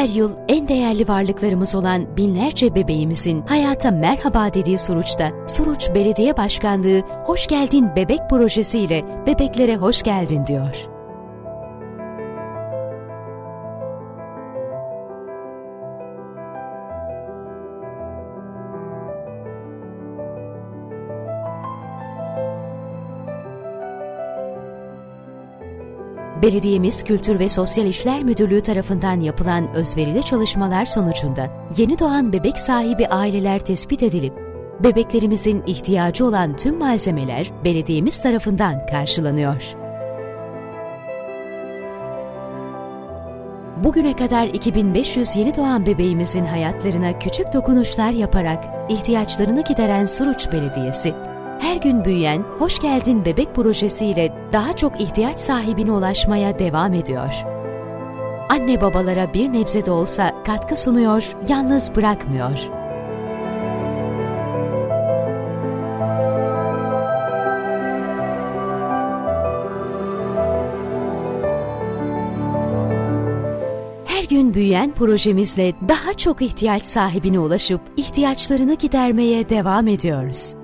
Her yıl en değerli varlıklarımız olan binlerce bebeğimizin hayata merhaba dediği Suruç'ta Suruç Belediye Başkanlığı Hoş Geldin Bebek projesiyle bebeklere hoş geldin diyor. Belediyemiz Kültür ve Sosyal İşler Müdürlüğü tarafından yapılan özverili çalışmalar sonucunda yeni doğan bebek sahibi aileler tespit edilip bebeklerimizin ihtiyacı olan tüm malzemeler belediyemiz tarafından karşılanıyor. Bugüne kadar 2500 yeni doğan bebeğimizin hayatlarına küçük dokunuşlar yaparak ihtiyaçlarını gideren Suruç Belediyesi, her gün büyüyen Hoş Geldin Bebek projesiyle daha çok ihtiyaç sahibine ulaşmaya devam ediyor. Anne babalara bir nebze de olsa katkı sunuyor, yalnız bırakmıyor. Gün büyüyen projemizle daha çok ihtiyaç sahibine ulaşıp ihtiyaçlarını gidermeye devam ediyoruz.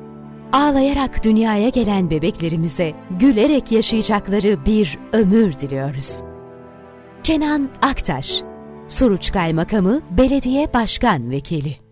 Ağlayarak dünyaya gelen bebeklerimize gülerek yaşayacakları bir ömür diliyoruz. Kenan Aktaş, Suruç Kaymakamı Belediye Başkan Vekili